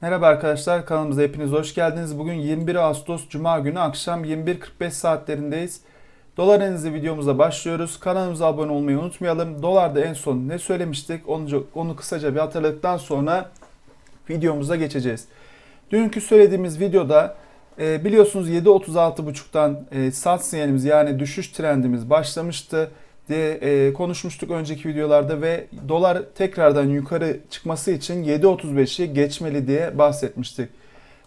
Merhaba arkadaşlar kanalımıza hepiniz hoş geldiniz. Bugün 21 Ağustos Cuma günü akşam 21.45 saatlerindeyiz. Dolar analizi videomuza başlıyoruz. Kanalımıza abone olmayı unutmayalım. Dolarda en son ne söylemiştik onu, onu kısaca bir hatırladıktan sonra videomuza geçeceğiz. Dünkü söylediğimiz videoda e, biliyorsunuz 7.36.5'tan e, sat sinyalimiz yani düşüş trendimiz başlamıştı diye e, konuşmuştuk önceki videolarda ve dolar tekrardan yukarı çıkması için 7.35'i geçmeli diye bahsetmiştik.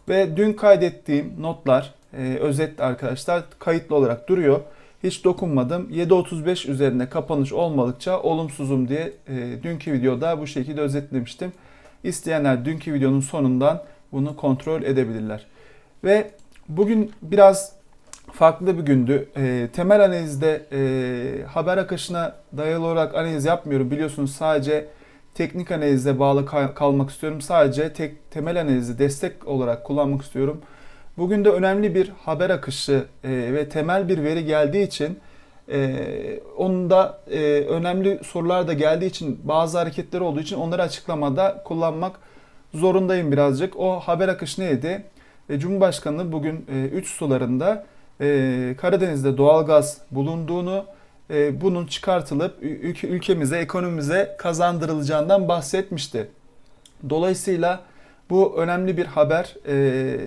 Ve dün kaydettiğim notlar e, özet arkadaşlar kayıtlı olarak duruyor. Hiç dokunmadım. 7.35 üzerinde kapanış olmadıkça olumsuzum diye e, dünkü videoda bu şekilde özetlemiştim. İsteyenler dünkü videonun sonundan bunu kontrol edebilirler. Ve bugün biraz farklı bir gündü. E, temel analizde e, haber akışına dayalı olarak analiz yapmıyorum. Biliyorsunuz sadece teknik analize bağlı kal- kalmak istiyorum. Sadece tek temel analizi destek olarak kullanmak istiyorum. Bugün de önemli bir haber akışı e, ve temel bir veri geldiği için e, onun da e, önemli sorular da geldiği için bazı hareketler olduğu için onları açıklamada kullanmak zorundayım birazcık. O haber akışı neydi? E, Cumhurbaşkanı bugün 3 sularında e, Karadeniz'de doğalgaz bulunduğunu, e, bunun çıkartılıp ülke, ülkemize, ekonomimize kazandırılacağından bahsetmişti. Dolayısıyla bu önemli bir haber. E,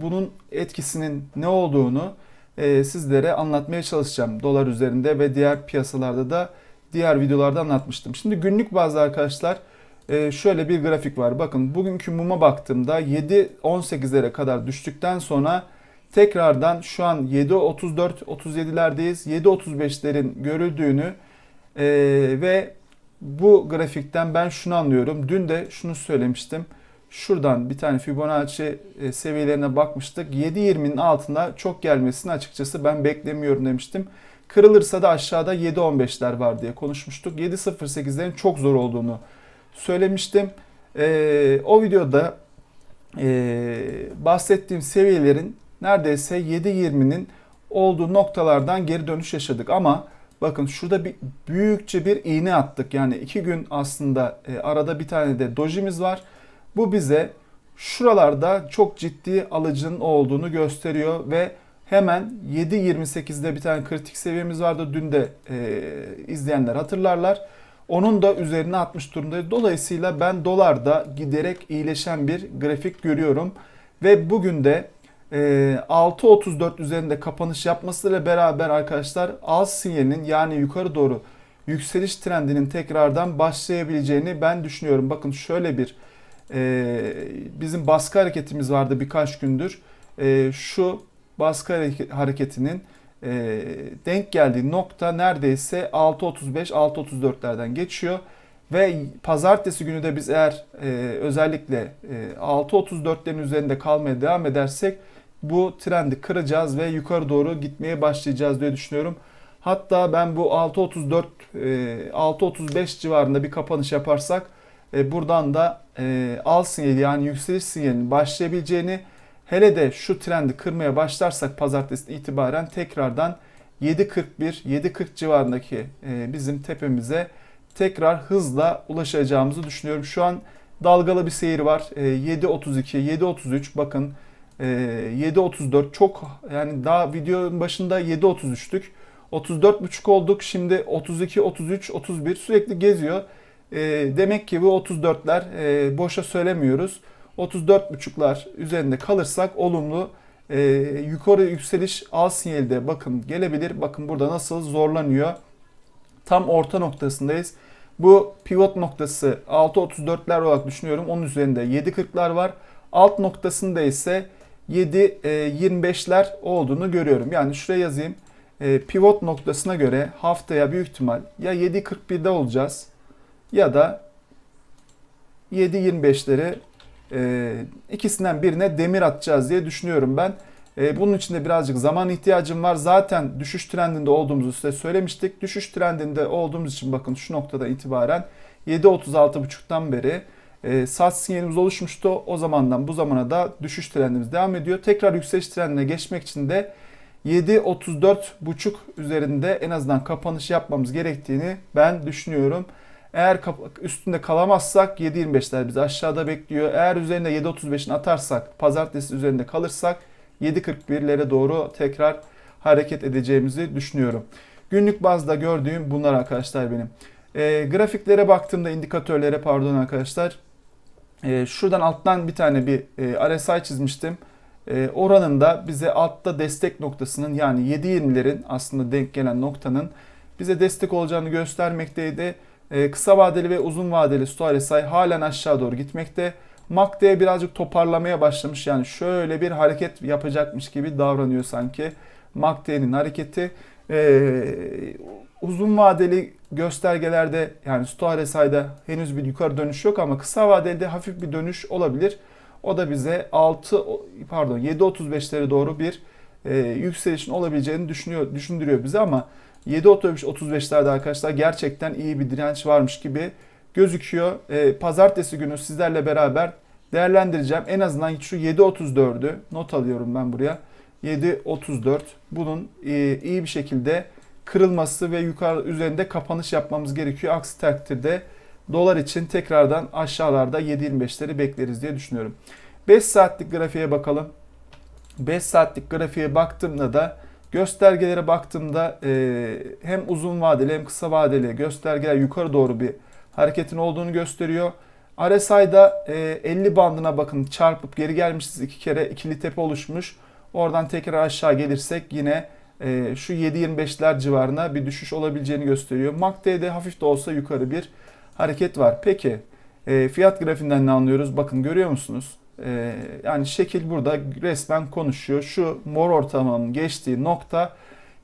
bunun etkisinin ne olduğunu e, sizlere anlatmaya çalışacağım. Dolar üzerinde ve diğer piyasalarda da diğer videolarda anlatmıştım. Şimdi günlük bazı arkadaşlar e, şöyle bir grafik var. Bakın bugünkü muma baktığımda 7.18'lere kadar düştükten sonra tekrardan şu an 7.34 37'lerdeyiz. 7.35'lerin görüldüğünü e, ve bu grafikten ben şunu anlıyorum. Dün de şunu söylemiştim. Şuradan bir tane Fibonacci e, seviyelerine bakmıştık. 7.20'nin altında çok gelmesini açıkçası ben beklemiyorum demiştim. Kırılırsa da aşağıda 7.15'ler var diye konuşmuştuk. 7.08'lerin çok zor olduğunu söylemiştim. E, o videoda e, bahsettiğim seviyelerin neredeyse 7.20'nin olduğu noktalardan geri dönüş yaşadık. Ama bakın şurada bir büyükçe bir iğne attık. Yani iki gün aslında e, arada bir tane de dojimiz var. Bu bize şuralarda çok ciddi alıcının olduğunu gösteriyor ve hemen 7.28'de bir tane kritik seviyemiz vardı. Dün de e, izleyenler hatırlarlar. Onun da üzerine atmış durumdayız. Dolayısıyla ben dolarda giderek iyileşen bir grafik görüyorum. Ve bugün de 6.34 ee, üzerinde kapanış yapmasıyla beraber arkadaşlar al sinyalinin yani yukarı doğru yükseliş trendinin tekrardan başlayabileceğini ben düşünüyorum. Bakın şöyle bir e, bizim baskı hareketimiz vardı birkaç gündür. E, şu baskı hareketinin e, denk geldiği nokta neredeyse 6.35 6.34'lerden geçiyor. Ve pazartesi günü de biz eğer e, özellikle e, 6.34'lerin üzerinde kalmaya devam edersek bu trendi kıracağız ve yukarı doğru gitmeye başlayacağız diye düşünüyorum. Hatta ben bu 6.34 6.35 e, civarında bir kapanış yaparsak e, buradan da e, al sinyali yani yükseliş sinyalinin başlayabileceğini hele de şu trendi kırmaya başlarsak pazartesi itibaren tekrardan 7.41 7.40 civarındaki bizim tepemize tekrar hızla ulaşacağımızı düşünüyorum. Şu an dalgalı bir seyir var. 7.32 7.33 bakın 7.34 ee, çok yani daha videonun başında 7.33'tük. 34.5 olduk. Şimdi 32, 33, 31 sürekli geziyor. E, demek ki bu 34'ler e, boşa söylemiyoruz. 34.5'lar üzerinde kalırsak olumlu e, yukarı yükseliş al sinyali de bakın gelebilir. Bakın burada nasıl zorlanıyor. Tam orta noktasındayız. Bu pivot noktası 6.34'ler olarak düşünüyorum. Onun üzerinde 7.40'lar var. Alt noktasında ise 7.25'ler e, olduğunu görüyorum. Yani şuraya yazayım. E, pivot noktasına göre haftaya büyük ihtimal ya 7.41'de olacağız ya da 7.25'leri e, ikisinden birine demir atacağız diye düşünüyorum ben. Bunun için de birazcık zaman ihtiyacım var. Zaten düşüş trendinde olduğumuzu size söylemiştik. Düşüş trendinde olduğumuz için bakın şu noktada itibaren 7.36.5'tan beri e, sat sinyalimiz oluşmuştu. O zamandan bu zamana da düşüş trendimiz devam ediyor. Tekrar yükseliş trendine geçmek için de 7.34.5 üzerinde en azından kapanış yapmamız gerektiğini ben düşünüyorum. Eğer üstünde kalamazsak 7.25'ler bizi aşağıda bekliyor. Eğer üzerinde 7.35'ini atarsak, pazartesi üzerinde kalırsak 7.41'lere doğru tekrar hareket edeceğimizi düşünüyorum. Günlük bazda gördüğüm bunlar arkadaşlar benim. E, grafiklere baktığımda indikatörlere pardon arkadaşlar. E, şuradan alttan bir tane bir e, RSI çizmiştim. E, oranında bize altta destek noktasının yani 7.20'lerin aslında denk gelen noktanın bize destek olacağını göstermekteydi. E, kısa vadeli ve uzun vadeli Sto RSI halen aşağı doğru gitmekte. MACD birazcık toparlamaya başlamış yani şöyle bir hareket yapacakmış gibi davranıyor sanki. MACD'nin hareketi e, uzun vadeli göstergelerde yani Sto RSI'de henüz bir yukarı dönüş yok ama kısa vadeli de hafif bir dönüş olabilir. O da bize 6 pardon 7.35'lere doğru bir e, yükselişin olabileceğini düşünüyor düşündürüyor bize ama 7.35'lerde arkadaşlar gerçekten iyi bir direnç varmış gibi gözüküyor. E, pazartesi günü sizlerle beraber değerlendireceğim. En azından şu 7.34'ü not alıyorum ben buraya. 7.34 bunun e, iyi bir şekilde kırılması ve yukarı üzerinde kapanış yapmamız gerekiyor. Aksi takdirde dolar için tekrardan aşağılarda 7.25'leri bekleriz diye düşünüyorum. 5 saatlik grafiğe bakalım. 5 saatlik grafiğe baktığımda da göstergelere baktığımda e, hem uzun vadeli hem kısa vadeli göstergeler yukarı doğru bir hareketin olduğunu gösteriyor. RSI'da e, 50 bandına bakın çarpıp geri gelmişiz iki kere ikili tepe oluşmuş. Oradan tekrar aşağı gelirsek yine e, şu 7.25'ler civarına bir düşüş olabileceğini gösteriyor. MACD'de hafif de olsa yukarı bir hareket var. Peki e, fiyat grafiğinden ne anlıyoruz? Bakın görüyor musunuz? E, yani şekil burada resmen konuşuyor. Şu mor ortalamanın geçtiği nokta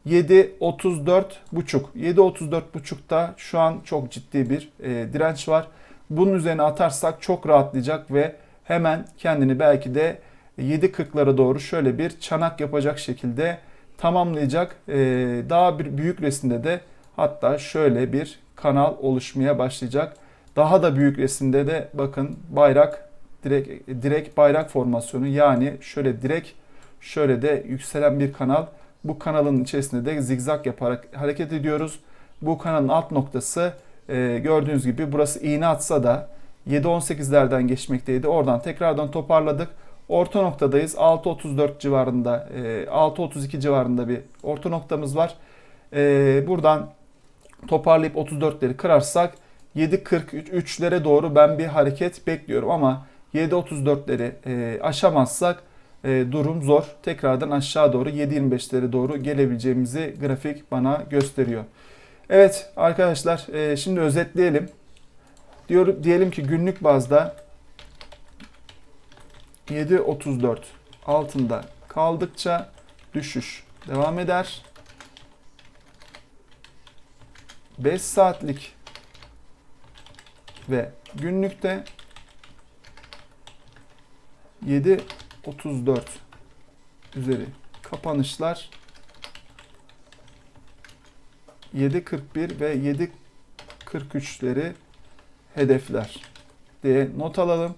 7.34 buçuk. 7.34 buçukta şu an çok ciddi bir e, direnç var. Bunun üzerine atarsak çok rahatlayacak ve hemen kendini belki de 7.40'lara doğru şöyle bir çanak yapacak şekilde tamamlayacak. E, daha bir büyük resimde de hatta şöyle bir kanal oluşmaya başlayacak. Daha da büyük resimde de bakın bayrak direkt direkt bayrak formasyonu yani şöyle direkt şöyle de yükselen bir kanal. Bu kanalın içerisinde de zigzag yaparak hareket ediyoruz. Bu kanalın alt noktası e, gördüğünüz gibi burası iğne atsa da 7.18'lerden geçmekteydi. Oradan tekrardan toparladık. Orta noktadayız. 6.34 civarında, e, 6.32 civarında bir orta noktamız var. E, buradan toparlayıp 34'leri kırarsak 7.43'lere doğru ben bir hareket bekliyorum ama 7.34'leri e, aşamazsak e, durum zor. Tekrardan aşağı doğru 7.25'lere doğru gelebileceğimizi grafik bana gösteriyor. Evet arkadaşlar e, şimdi özetleyelim. Diyor, diyelim ki günlük bazda 7.34 altında kaldıkça düşüş devam eder. 5 saatlik ve günlükte 7.34 üzeri kapanışlar 7.41 ve 7.43'leri hedefler diye not alalım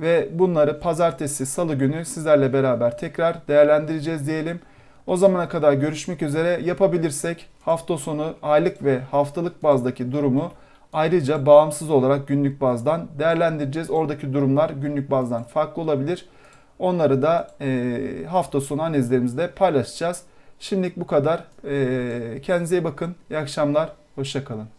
ve bunları pazartesi, salı günü sizlerle beraber tekrar değerlendireceğiz diyelim. O zamana kadar görüşmek üzere. Yapabilirsek hafta sonu aylık ve haftalık bazdaki durumu ayrıca bağımsız olarak günlük bazdan değerlendireceğiz. Oradaki durumlar günlük bazdan farklı olabilir. Onları da e, hafta sonu analizlerimizde paylaşacağız. Şimdilik bu kadar. E, kendinize iyi bakın. İyi akşamlar. Hoşçakalın.